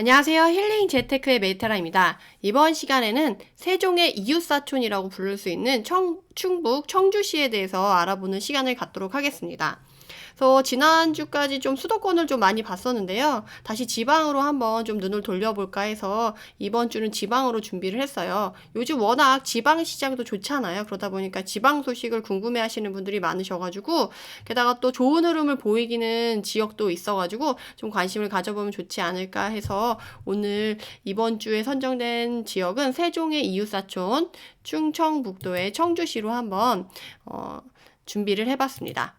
안녕하세요. 힐링 재테크의 메이테라입니다. 이번 시간에는 세종의 이웃사촌이라고 부를 수 있는 청, 충북 청주시에 대해서 알아보는 시간을 갖도록 하겠습니다. 그래서 지난주까지 좀 수도권을 좀 많이 봤었는데요. 다시 지방으로 한번 좀 눈을 돌려볼까 해서 이번 주는 지방으로 준비를 했어요. 요즘 워낙 지방 시장도 좋잖아요. 그러다 보니까 지방 소식을 궁금해 하시는 분들이 많으셔가지고 게다가 또 좋은 흐름을 보이기는 지역도 있어가지고 좀 관심을 가져보면 좋지 않을까 해서 오늘 이번 주에 선정된 지역은 세종의 이웃사촌 충청북도의 청주시로 한번 어, 준비를 해봤습니다.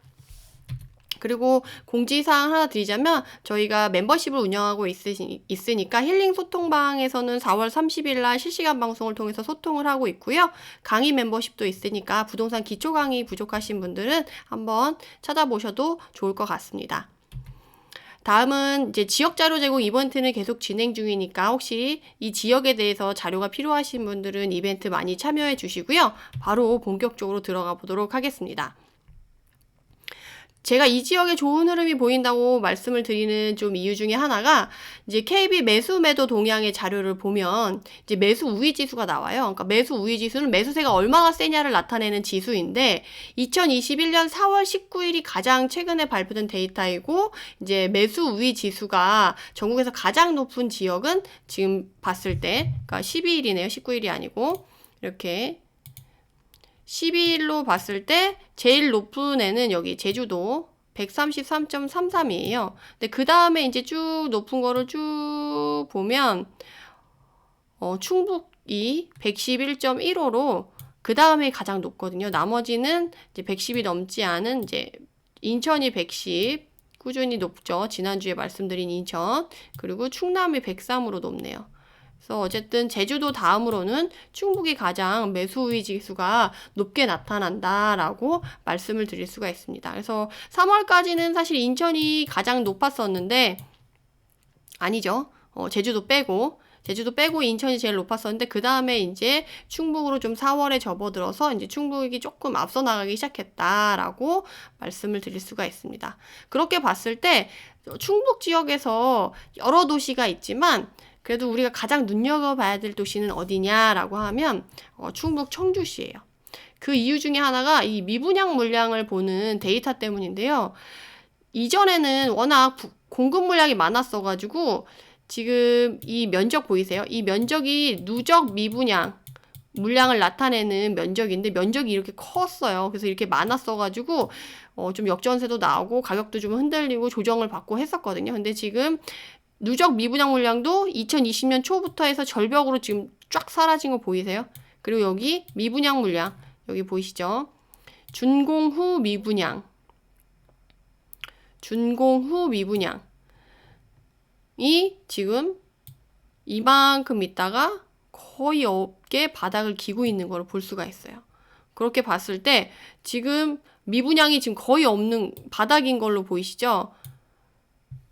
그리고 공지사항 하나 드리자면 저희가 멤버십을 운영하고 있으시, 있으니까 힐링 소통방에서는 4월 30일 날 실시간 방송을 통해서 소통을 하고 있고요. 강의 멤버십도 있으니까 부동산 기초 강의 부족하신 분들은 한번 찾아보셔도 좋을 것 같습니다. 다음은 이제 지역 자료 제공 이벤트는 계속 진행 중이니까 혹시 이 지역에 대해서 자료가 필요하신 분들은 이벤트 많이 참여해 주시고요. 바로 본격적으로 들어가 보도록 하겠습니다. 제가 이 지역에 좋은 흐름이 보인다고 말씀을 드리는 좀 이유 중에 하나가 이제 KB 매수 매도 동향의 자료를 보면 이제 매수 우위 지수가 나와요. 그러니까 매수 우위 지수는 매수세가 얼마나 세냐를 나타내는 지수인데 2021년 4월 19일이 가장 최근에 발표된 데이터이고 이제 매수 우위 지수가 전국에서 가장 높은 지역은 지금 봤을 때 그러니까 12일이네요. 19일이 아니고 이렇게 12일로 봤을 때 제일 높은 애는 여기 제주도 133.33이에요. 근데 그 다음에 이제 쭉 높은 거를 쭉 보면 어, 충북이 111.15로 그 다음에 가장 높거든요. 나머지는 이제 110이 넘지 않은 이제 인천이 110 꾸준히 높죠. 지난주에 말씀드린 인천 그리고 충남이 103으로 높네요. 그래서 어쨌든 제주도 다음으로는 충북이 가장 매수 우위 지수가 높게 나타난다라고 말씀을 드릴 수가 있습니다. 그래서 3월까지는 사실 인천이 가장 높았었는데 아니죠. 어, 제주도 빼고 제주도 빼고 인천이 제일 높았었는데 그 다음에 이제 충북으로 좀 4월에 접어들어서 이제 충북이 조금 앞서 나가기 시작했다라고 말씀을 드릴 수가 있습니다. 그렇게 봤을 때 충북 지역에서 여러 도시가 있지만 그래도 우리가 가장 눈여겨봐야 될 도시는 어디냐라고 하면 어, 충북 청주시예요. 그 이유 중에 하나가 이 미분양 물량을 보는 데이터 때문인데요. 이전에는 워낙 부, 공급 물량이 많았어가지고 지금 이 면적 보이세요? 이 면적이 누적 미분양 물량을 나타내는 면적인데 면적이 이렇게 컸어요. 그래서 이렇게 많았어가지고 어, 좀 역전세도 나오고 가격도 좀 흔들리고 조정을 받고 했었거든요. 근데 지금 누적 미분양 물량도 2020년 초부터 해서 절벽으로 지금 쫙 사라진 거 보이세요? 그리고 여기 미분양 물량 여기 보이시죠? 준공 후 미분양 준공 후 미분양이 지금 이만큼 있다가 거의 없게 바닥을 기고 있는 걸 볼 수가 있어요. 그렇게 봤을 때 지금 미분양이 지금 거의 없는 바닥인 걸로 보이시죠?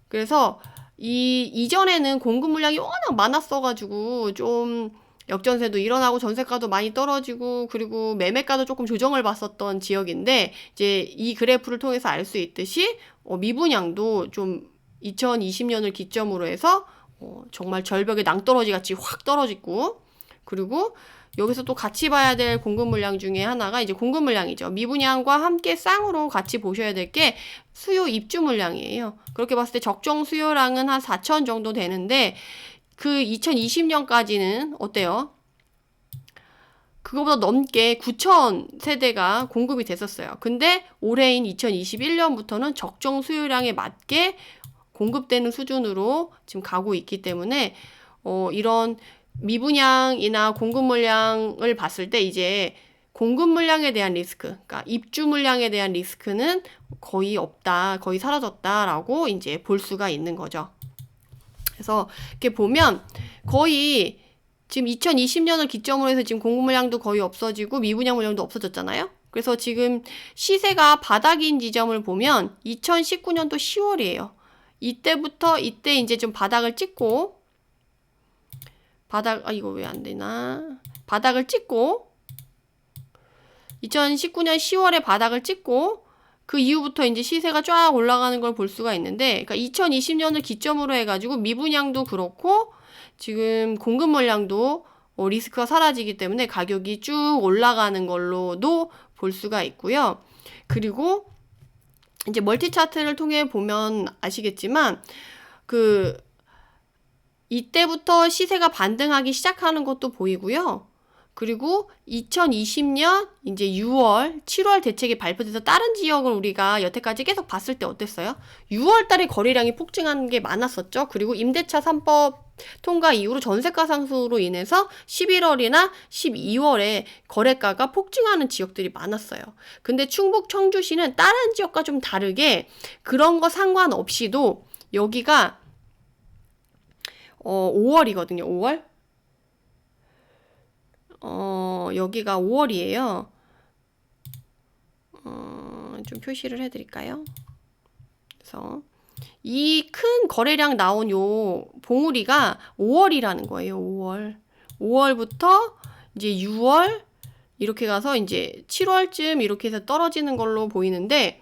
그래서 이 이전에는 공급 물량이 워낙 많았어가지고 좀 역전세도 일어나고 전세가도 많이 떨어지고 그리고 매매가도 조금 조정을 받았던 지역인데 이제 이 그래프를 통해서 알 수 있듯이 어, 미분양도 좀 2020년을 기점으로 해서 어, 정말 절벽에 낭떠러지 같이 확 떨어지고 그리고 여기서 또 같이 봐야 될 공급 물량 중에 하나가 이제 공급 물량이죠. 미분양과 함께 쌍으로 같이 보셔야 될 게 수요 입주 물량이에요. 그렇게 봤을 때 적정 수요량은 한 4천 정도 되는데 그 2020년까지는 어때요? 그거보다 넘게 9천 세대가 공급이 됐었어요. 근데 올해인 2021년부터는 적정 수요량에 맞게 공급되는 수준으로 지금 가고 있기 때문에 어, 이런 미분양이나 공급 물량을 봤을 때 이제 공급 물량에 대한 리스크, 그러니까 입주 물량에 대한 리스크는 거의 없다, 거의 사라졌다라고 이제 볼 수가 있는 거죠. 그래서 이렇게 보면 거의 지금 2020년을 기점으로 해서 지금 공급 물량도 거의 없어지고 미분양 물량도 없어졌잖아요. 그래서 지금 시세가 바닥인 지점을 보면 2019년도 10월이에요. 이때부터 이때 이제 좀 바닥을 찍고 바닥, 아, 이거 왜 안 되나? 바닥을 찍고, 2019년 10월에 바닥을 찍고, 그 이후부터 이제 시세가 쫙 올라가는 걸 볼 수가 있는데, 그러니까 2020년을 기점으로 해가지고 미분양도 그렇고, 지금 공급 물량도 어, 리스크가 사라지기 때문에 가격이 쭉 올라가는 걸로도 볼 수가 있고요. 그리고 이제 멀티 차트를 통해 보면 아시겠지만, 그, 이때부터 시세가 반등하기 시작하는 것도 보이고요. 그리고 2020년 이제 6월, 7월 대책이 발표돼서 다른 지역을 우리가 여태까지 계속 봤을 때 어땠어요? 6월 달에 거래량이 폭증한 게 많았었죠. 그리고 임대차 3법 통과 이후로 전세가 상승으로 인해서 11월이나 12월에 거래가가 폭증하는 지역들이 많았어요. 근데 충북 청주시는 다른 지역과 좀 다르게 그런 거 상관없이도 여기가 어 5월이거든요. 5월? 어, 여기가 5월이에요. 어, 좀 표시를 해드릴까요? 그래서 이 큰 거래량 나온 요 봉우리가 5월이라는 거예요. 5월. 5월부터 이제 6월 이렇게 가서 이제 7월쯤 이렇게 해서 떨어지는 걸로 보이는데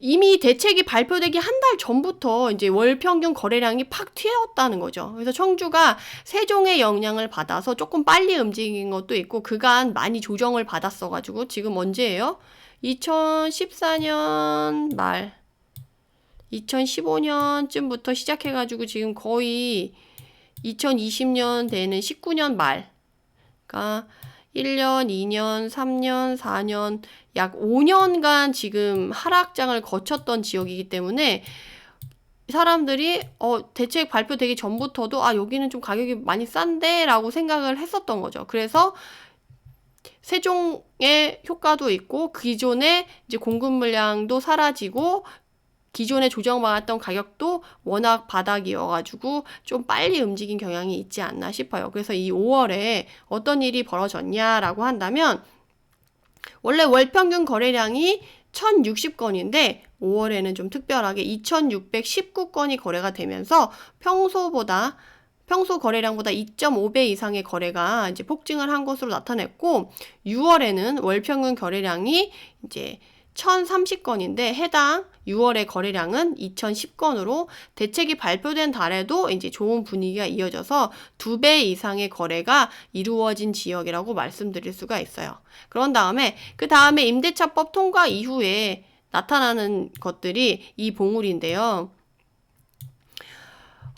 이미 대책이 발표되기 한 달 전부터 이제 월 평균 거래량이 팍 튀었다는 거죠. 그래서 청주가 세종의 영향을 받아서 조금 빨리 움직인 것도 있고 그간 많이 조정을 받았어가지고 지금 언제예요? 2014년 말, 2015년쯤부터 시작해가지고 지금 거의 2020년 되는 19년 말, 그러니까 1년, 2년, 3년, 4년, 약 5년간 지금 하락장을 거쳤던 지역이기 때문에 사람들이 어 대책 발표되기 전부터도 아 여기는 좀 가격이 많이 싼데 라고 생각을 했었던 거죠. 그래서 세종의 효과도 있고 기존에 이제 공급 물량도 사라지고 기존에 조정받았던 가격도 워낙 바닥이어가지고 좀 빨리 움직인 경향이 있지 않나 싶어요. 그래서 이 5월에 어떤 일이 벌어졌냐라고 한다면 원래 월 평균 거래량이 1060건인데 5월에는 좀 특별하게 2619건이 거래가 되면서 평소보다 평소 거래량보다 2.5배 이상의 거래가 이제 폭증을 한 것으로 나타냈고 6월에는 월 평균 거래량이 이제 1030건인데 해당 6월의 거래량은 2010건으로 대책이 발표된 달에도 이제 좋은 분위기가 이어져서 두 배 이상의 거래가 이루어진 지역이라고 말씀드릴 수가 있어요. 그런 다음에 그 다음에 임대차법 통과 이후에 나타나는 것들이 이 봉우리인데요.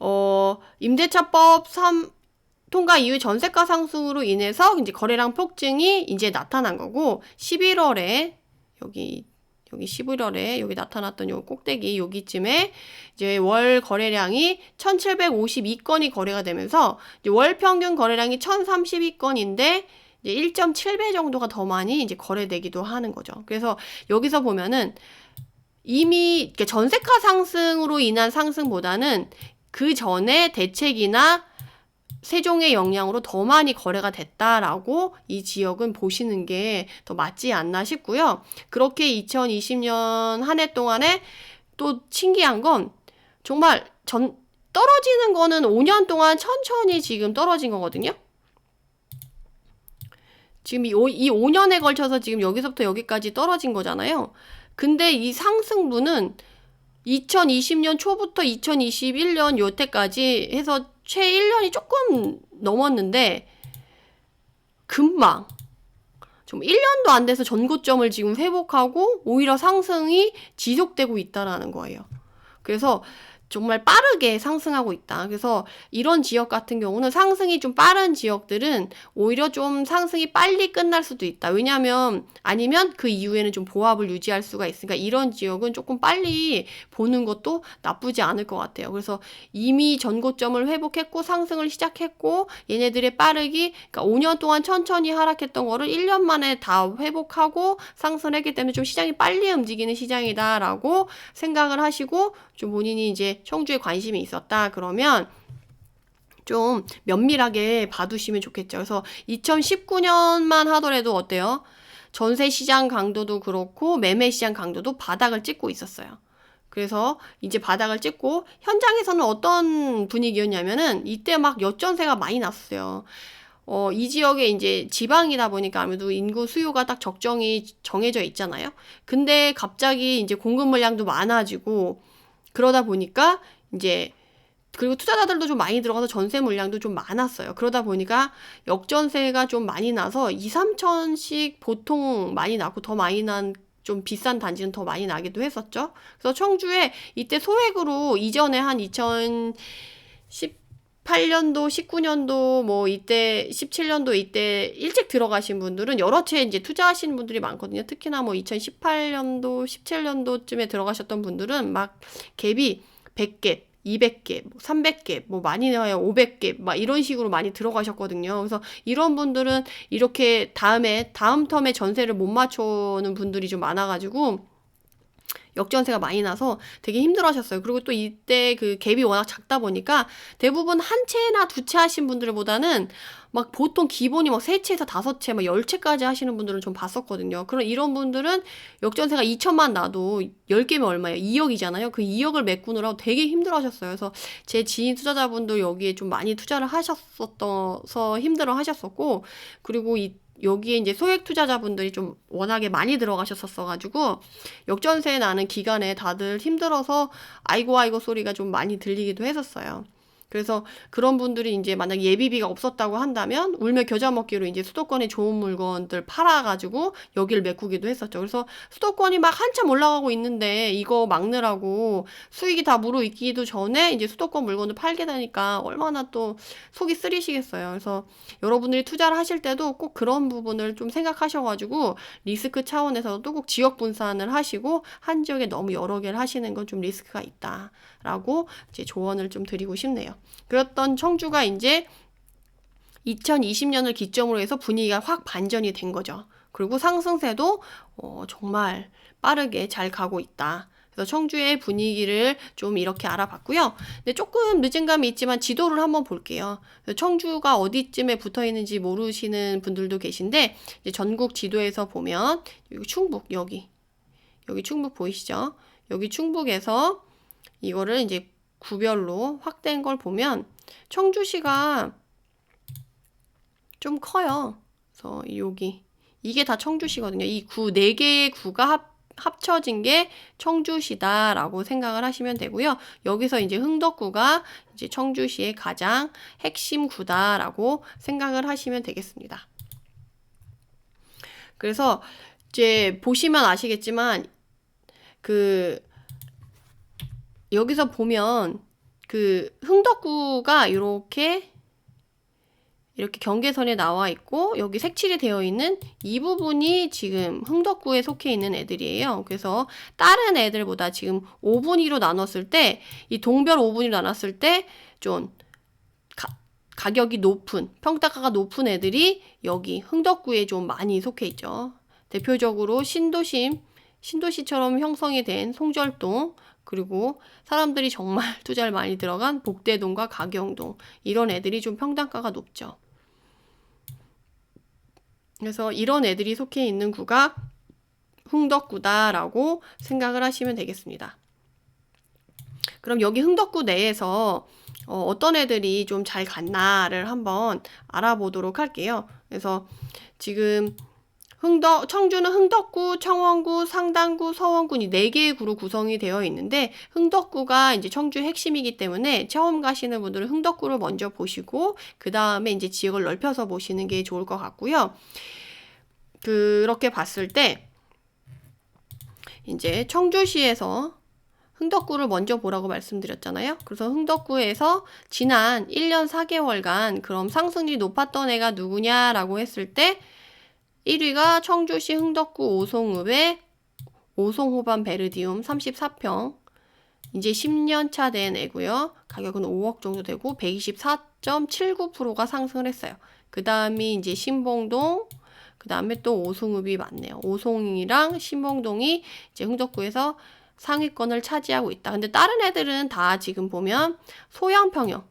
어, 임대차법 3 통과 이후 전세가 상승으로 인해서 이제 거래량 폭증이 이제 나타난 거고 11월에 여기 여기 11월에 여기 나타났던 요 꼭대기 여기쯤에 이제 월 거래량이 1752건이 거래가 되면서 월 평균 거래량이 1032건인데 이제 1.7배 정도가 더 많이 이제 거래되기도 하는 거죠. 그래서 여기서 보면은 이미 전세가 상승으로 인한 상승보다는 그 전에 대책이나 세종의 영향으로 더 많이 거래가 됐다라고 이 지역은 보시는 게 더 맞지 않나 싶고요. 그렇게 2020년 한 해 동안에 또 신기한 건 정말 전 떨어지는 거는 5년 동안 천천히 지금 떨어진 거거든요. 지금 이, 5, 이 5년에 걸쳐서 지금 여기서부터 여기까지 떨어진 거잖아요. 근데 이 상승분은 2020년 초부터 2021년 요때까지 해서 최 1년이 조금 넘었는데 금방 좀 1년도 안 돼서 전고점을 지금 회복하고 오히려 상승이 지속되고 있다라는 거예요. 그래서 정말 빠르게 상승하고 있다. 그래서 이런 지역 같은 경우는 상승이 좀 빠른 지역들은 오히려 좀 상승이 빨리 끝날 수도 있다. 왜냐하면 아니면 그 이후에는 좀 보합을 유지할 수가 있으니까 이런 지역은 조금 빨리 보는 것도 나쁘지 않을 것 같아요. 그래서 이미 전고점을 회복했고 상승을 시작했고 얘네들의 빠르기 그러니까 5년 동안 천천히 하락했던 거를 1년 만에 다 회복하고 상승을 했기 때문에 좀 시장이 빨리 움직이는 시장이다라고 생각을 하시고 좀 본인이 이제 청주에 관심이 있었다 그러면 좀 면밀하게 봐두시면 좋겠죠. 그래서 2019년만 하더라도 어때요? 전세 시장 강도도 그렇고 매매 시장 강도도 바닥을 찍고 있었어요. 그래서 이제 바닥을 찍고 현장에서는 어떤 분위기였냐면은 이때 막 역전세가 많이 났어요. 어, 이 지역에 이제 지방이다 보니까 아무래도 인구 수요가 딱 적정히 정해져 있잖아요. 근데 갑자기 이제 공급 물량도 많아지고 그러다 보니까 이제 그리고 투자자들도 좀 많이 들어가서 전세 물량도 좀 많았어요. 그러다 보니까 역전세가 좀 많이 나서 2, 3천씩 보통 많이 나고 더 많이 난 좀 비싼 단지는 더 많이 나기도 했었죠. 그래서 청주에 이때 소액으로 이전에 한 2010, 18년도, 19년도, 뭐 이때 17년도 이때 일찍 들어가신 분들은 여러 채 이제 투자하시는 분들이 많거든요. 특히나 뭐 2018년도, 17년도쯤에 들어가셨던 분들은 막 갭이 100개, 200개, 300개, 뭐 많이 나와야 500개, 막 이런 식으로 많이 들어가셨거든요. 그래서 이런 분들은 이렇게 다음에, 다음 텀에 전세를 못 맞춰는 분들이 좀 많아가지고, 역전세가 많이 나서 되게 힘들어 하셨어요. 그리고 또 이때 그 갭이 워낙 작다 보니까 대부분 한 채나 두 채 하신 분들보다는 막 보통 기본이 막 세 채에서 다섯 채, 막 열 채까지 하시는 분들은 좀 봤었거든요. 그런 이런 분들은 역전세가 2천만 나도 10개면 얼마예요? 2억이잖아요. 그 2억을 메꾸느라고 되게 힘들어 하셨어요. 그래서 제 지인 투자자분들 여기에 좀 많이 투자를 하셨었어서 힘들어 하셨었고, 그리고 이 여기에 이제 소액 투자자분들이 좀 워낙에 많이 들어가셨었어가지고 역전세 나는 기간에 다들 힘들어서 아이고 아이고 소리가 좀 많이 들리기도 했었어요. 그래서 그런 분들이 이제 만약 예비비가 없었다고 한다면 울며 겨자 먹기로 이제 수도권에 좋은 물건들 팔아가지고 여기를 메꾸기도 했었죠. 그래서 수도권이 막 한참 올라가고 있는데 이거 막느라고 수익이 다 무르익기도 전에 이제 수도권 물건을 팔게 되니까 얼마나 또 속이 쓰리시겠어요. 그래서 여러분들이 투자를 하실 때도 꼭 그런 부분을 좀 생각하셔가지고 리스크 차원에서도 꼭 지역 분산을 하시고 한 지역에 너무 여러 개를 하시는 건 좀 리스크가 있다라고 이제 조언을 좀 드리고 싶네요. 그랬던 청주가 이제 2020년을 기점으로 해서 분위기가 확 반전이 된 거죠. 그리고 상승세도 어, 정말 빠르게 잘 가고 있다. 그래서 청주의 분위기를 좀 이렇게 알아봤고요. 근데 조금 늦은 감이 있지만 지도를 한번 볼게요. 청주가 어디쯤에 붙어 있는지 모르시는 분들도 계신데 전국 지도에서 보면 여기 충북 여기 여기 충북 보이시죠? 여기 충북에서 이거를 이제 구별로 확대한 걸 보면 청주시가 좀 커요. 그래서 여기 이게 다 청주시거든요. 이 구 네 개의 구가 합 합쳐진 게 청주시다라고 생각을 하시면 되고요. 여기서 이제 흥덕구가 이제 청주시의 가장 핵심 구다라고 생각을 하시면 되겠습니다. 그래서 이제 보시면 아시겠지만 그 여기서 보면 그 흥덕구가 이렇게 이렇게 경계선에 나와 있고 여기 색칠이 되어 있는 이 부분이 지금 흥덕구에 속해 있는 애들이에요. 그래서 다른 애들보다 지금 5분위로 나눴을 때 이 동별 5분위로 나눴을 때 좀 가격이 높은 평가가 높은 애들이 여기 흥덕구에 좀 많이 속해 있죠. 대표적으로 신도심 신도시처럼 형성이 된 송절동 그리고 사람들이 정말 투자를 많이 들어간 복대동과 가경동 이런 애들이 좀 평단가가 높죠. 그래서 이런 애들이 속해 있는 구가 흥덕구다라고 생각을 하시면 되겠습니다. 그럼 여기 흥덕구 내에서 어, 떤 애들이 좀 잘 갔나를 한번 알아보도록 할게요. 그래서 지금 흥덕, 청주는 흥덕구, 청원구, 상당구, 서원군이 4개의 구로 구성이 되어 있는데 흥덕구가 이제 청주의 핵심이기 때문에 처음 가시는 분들은 흥덕구를 먼저 보시고 그 다음에 이제 지역을 넓혀서 보시는 게 좋을 것 같고요. 그렇게 봤을 때 이제 청주시에서 흥덕구를 먼저 보라고 말씀드렸잖아요. 그래서 흥덕구에서 지난 1년 4개월간 그럼 상승률이 높았던 애가 누구냐라고 했을 때 1위가 청주시 흥덕구 오송읍의 오송호반 베르디움 34평. 이제 10년 차 된 애고요. 가격은 5억 정도 되고 124.79%가 상승을 했어요. 그 다음이 이제 신봉동, 그 다음에 또 오송읍이 많네요. 오송이랑 신봉동이 이제 흥덕구에서 상위권을 차지하고 있다. 근데 다른 애들은 다 지금 보면 소양평형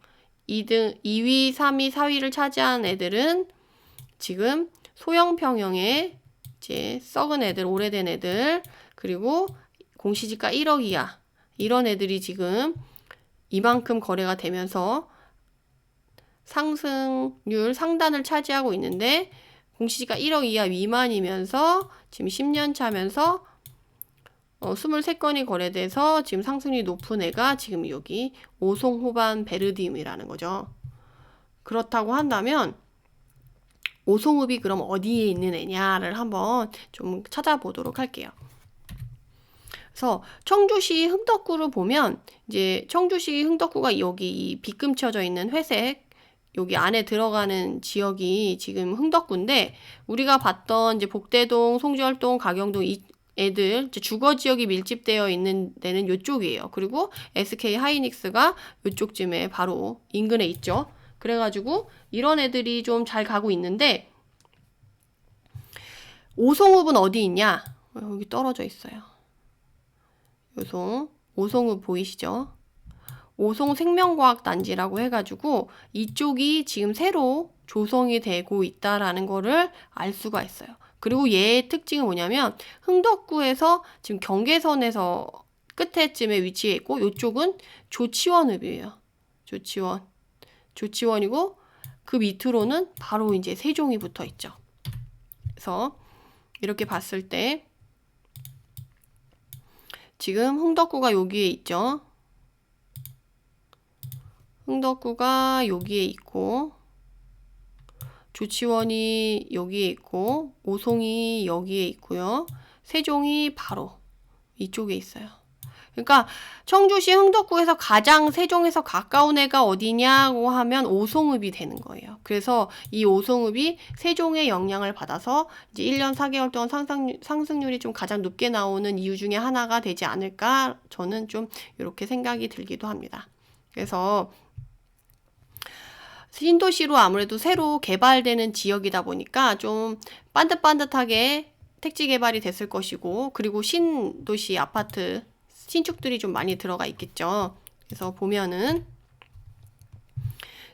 2등, 2위, 3위, 4위를 차지한 애들은 지금 소형 평형의 이제 썩은 애들, 오래된 애들, 그리고 공시지가 1억 이하 이런 애들이 지금 이만큼 거래가 되면서 상승률 상단을 차지하고 있는데 공시지가 1억 이하 미만이면서 지금 10년 차면서 어, 23건이 거래돼서 지금 상승률이 높은 애가 지금 여기 오송호반 베르디움이라는 거죠. 그렇다고 한다면 오송읍이 그럼 어디에 있는 애냐를 한번 좀 찾아보도록 할게요. 그래서 청주시 흥덕구를 보면 이제 청주시 흥덕구가 여기 이 빗금 쳐져 있는 회색 여기 안에 들어가는 지역이 지금 흥덕구인데 우리가 봤던 이제 복대동, 송지열동, 가경동 이 애들 주거 지역이 밀집되어 있는 데는 요쪽이에요. 그리고 SK 하이닉스가 요쪽쯤에 바로 인근에 있죠. 그래가지고 이런 애들이 좀 잘 가고 있는데 오송읍은 어디 있냐? 여기 떨어져 있어요. 요송 오송읍 보이시죠? 오송 생명과학 단지라고 해가지고 이쪽이 지금 새로 조성이 되고 있다라는 거를 알 수가 있어요. 그리고 얘의 특징은 뭐냐면 흥덕구에서 지금 경계선에서 끝에쯤에 위치해 있고 이쪽은 조치원읍이에요. 조치원. 조치원이고 그 밑으로는 바로 이제 세종이 붙어 있죠. 그래서 이렇게 봤을 때 지금 흥덕구가 여기에 있죠. 흥덕구가 여기에 있고 조치원이 여기에 있고 오송이 여기에 있고요. 세종이 바로 이쪽에 있어요. 그러니까 청주시 흥덕구에서 가장 세종에서 가까운 애가 어디냐고 하면 오송읍이 되는 거예요. 그래서 이 오송읍이 세종의 영향을 받아서 이제 1년 4개월 동안 상승, 상승률이 좀 가장 높게 나오는 이유 중에 하나가 되지 않을까 저는 좀 이렇게 생각이 들기도 합니다. 그래서 신도시로 아무래도 새로 개발되는 지역이다 보니까 좀 반듯반듯하게 택지 개발이 됐을 것이고 그리고 신도시 아파트 신축들이 좀 많이 들어가 있겠죠. 그래서 보면은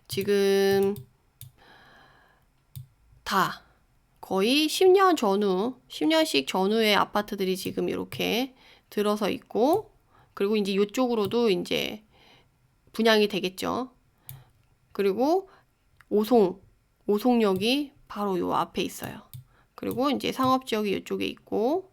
지금 다 거의 10년 전후, 10년씩 전후의 아파트들이 지금 이렇게 들어서 있고 그리고 이제 이쪽으로도 이제 분양이 되겠죠. 그리고 오송, 오송역이 바로 요 앞에 있어요. 그리고 이제 상업지역이 이쪽에 있고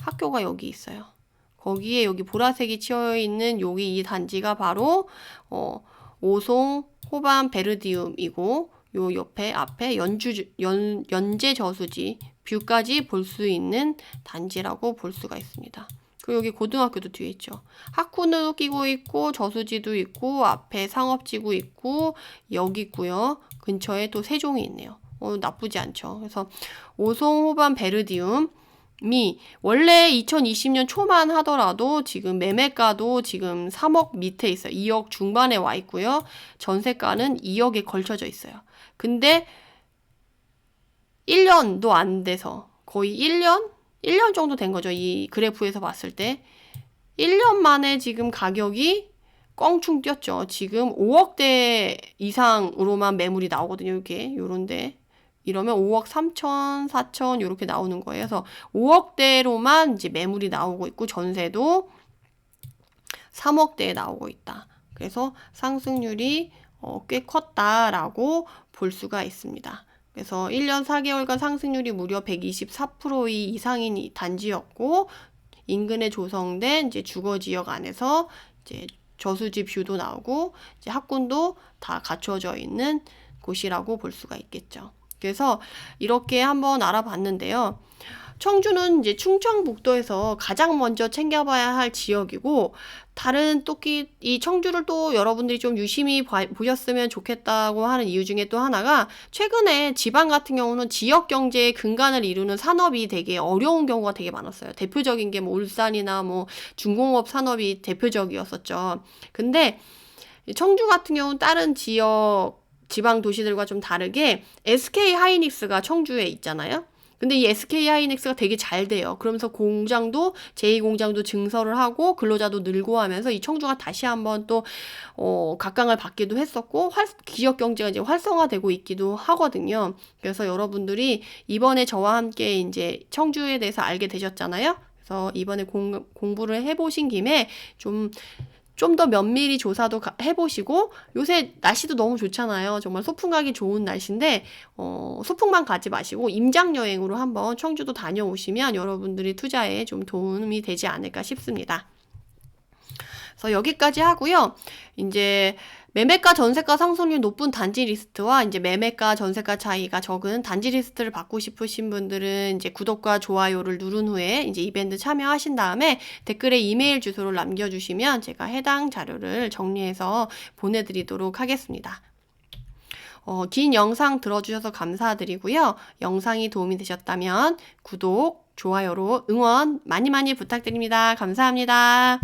학교가 여기 있어요. 거기에 여기 보라색이 치여 있는 여기 이 단지가 바로 어, 오송 호반 베르디움이고 요 옆에 앞에 연주 연 연제 저수지 뷰까지 볼 수 있는 단지라고 볼 수가 있습니다. 그리고 여기 고등학교도 뒤에 있죠. 학구도 끼고 있고 저수지도 있고 앞에 상업지구 있고 여기 있고요. 근처에 또 세종이 있네요. 어, 나쁘지 않죠. 그래서 오송 호반 베르디움 미 원래 2020년 초만 하더라도 지금 매매가도 지금 3억 밑에 있어요. 2억 중반에 와 있고요. 전세가는 2억에 걸쳐져 있어요. 근데 1년도 안 돼서 거의 1년? 1년 정도 된 거죠. 이 그래프에서 봤을 때. 1년 만에 지금 가격이 껑충 뛰었죠. 지금 5억대 이상으로만 매물이 나오거든요. 이렇게 요런데. 이러면 5억 3천, 4천 이렇게 나오는 거예요. 그래서 5억대로만 이제 매물이 나오고 있고 전세도 3억대에 나오고 있다. 그래서 상승률이 어, 꽤 컸다라고 볼 수가 있습니다. 그래서 1년 4개월간 상승률이 무려 124% 이상인 단지였고 인근에 조성된 이제 주거 지역 안에서 이제 저수지 뷰도 나오고 이제 학군도 다 갖춰져 있는 곳이라고 볼 수가 있겠죠. 그래서 이렇게 한번 알아봤는데요. 청주는 이제 충청북도에서 가장 먼저 챙겨봐야 할 지역이고 다른 또이 청주를 또 여러분들이 좀 유심히 봐, 보셨으면 좋겠다고 하는 이유 중에 또 하나가 최근에 지방 같은 경우는 지역 경제의 근간을 이루는 산업이 되게 어려운 경우가 되게 많았어요. 대표적인 게 뭐 울산이나 뭐 중공업 산업이 대표적이었었죠. 근데 청주 같은 경우는 다른 지역 지방 도시들과 좀 다르게 SK 하이닉스가 청주에 있잖아요. 근데 이 SK 하이닉스가 되게 잘 돼요. 그러면서 공장도 제2공장도 증설을 하고 근로자도 늘고 하면서 이 청주가 다시 한번 또 어, 각광을 받기도 했었고 활, 기업 경제가 이제 활성화되고 있기도 하거든요. 그래서 여러분들이 이번에 저와 함께 이제 청주에 대해서 알게 되셨잖아요. 그래서 이번에 공, 공부를 해보신 김에 좀 좀 더 면밀히 조사도 가- 해보시고 요새 날씨도 너무 좋잖아요. 정말 소풍 가기 좋은 날씨인데 어, 소풍만 가지 마시고 임장 여행으로 한번 청주도 다녀오시면 여러분들이 투자에 좀 도움이 되지 않을까 싶습니다. 그래서 여기까지 하고요. 이제 매매가 전세가 상승률 높은 단지 리스트와 이제 매매가 전세가 차이가 적은 단지 리스트를 받고 싶으신 분들은 이제 구독과 좋아요를 누른 후에 이제 이벤트 참여하신 다음에 댓글에 이메일 주소를 남겨주시면 제가 해당 자료를 정리해서 보내드리도록 하겠습니다. 어, 긴 영상 들어주셔서 감사드리고요. 영상이 도움이 되셨다면 구독, 좋아요로 응원 많이 많이 부탁드립니다. 감사합니다.